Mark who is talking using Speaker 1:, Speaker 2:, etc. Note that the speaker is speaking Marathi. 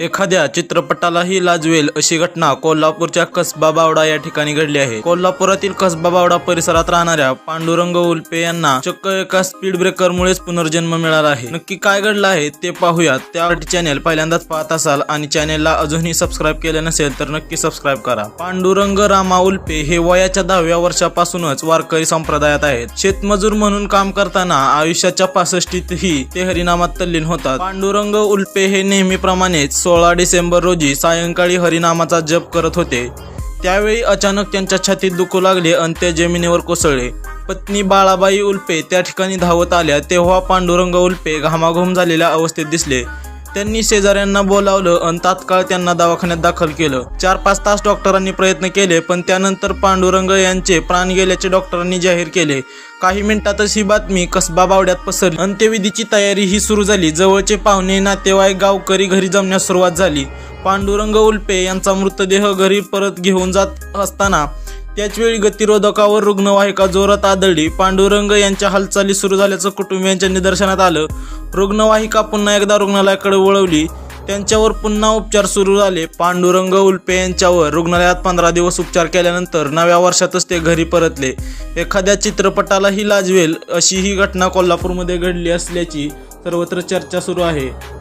Speaker 1: एखाद्या चित्रपटालाही लाजवेल अशी घटना कोल्हापूरच्या कसबा बावडा या ठिकाणी घडली आहे. कोल्हापुरातील कसबा बावडा परिसरात राहणाऱ्या पांडुरंग उल्पे यांना चक्क एका स्पीड ब्रेकरमुळेच पुनर्जन्म मिळाला आहे. नक्की काय घडलं आहे ते पाहूयात. त्यासाठी चॅनेल पहिल्यांदाच पाहत असाल आणि चॅनेलला अजूनही सबस्क्राईब केले नसेल तर नक्की सबस्क्राईब करा. पांडुरंग रामा उल्पे हे वयाच्या दहाव्या वर्षापासूनच वारकरी संप्रदायात आहेत. शेतमजूर म्हणून काम करताना आयुष्याच्या पासष्टीतही ते हरिनामात तल्लीन होतात. पांडुरंग उल्पे हे नेहमीप्रमाणेच सोळा डिसेंबर रोजी सायंकाळी हरिनामाचा जप करत होते. त्यावेळी अचानक त्यांच्या छातीत दुखू लागले आणि ते जमिनीवर कोसळले. पत्नी बाळाबाई उल्पे त्या ठिकाणी धावत आल्या तेव्हा पांडुरंग उल्पे घामाघूम झालेल्या अवस्थेत दिसले. त्यांनी शेजाऱ्यांना बोलावलं आणि तात्काळ त्यांना दवाखान्यात दाखल केलं. चार पाच तास डॉक्टरांनी प्रयत्न केले पण त्यानंतर पांडुरंग यांचे प्राण गेल्याचे डॉक्टरांनी जाहीर केले. काही मिनिटातच ही बातमी कसबा बावड्यात पसरली. अंत्यविधीची तयारी ही सुरू झाली. जवळचे पाहुणे नातेवाईक गावकरी घरी जमण्यास सुरुवात झाली. पांडुरंग उल्पे यांचा मृतदेह घरी परत घेऊन जात असताना त्याचवेळी गतिरोधकावर रुग्णवाहिका जोरात आदळली. पांडुरंग यांच्या हालचाली सुरू झाल्याचं कुटुंबियांच्या निदर्शनात आलं. रुग्णवाहिका पुन्हा एकदा रुग्णालयाकडे वळवली. त्यांच्यावर पुन्हा उपचार सुरू झाले. पांडुरंग उल्पे यांच्यावर रुग्णालयात पंधरा दिवस उपचार केल्यानंतर नव्या वर्षातच ते घरी परतले. एखाद्या चित्रपटालाही लाजवेल अशी ही घटना कोल्हापूरमध्ये घडली असल्याची सर्वत्र चर्चा सुरू आहे.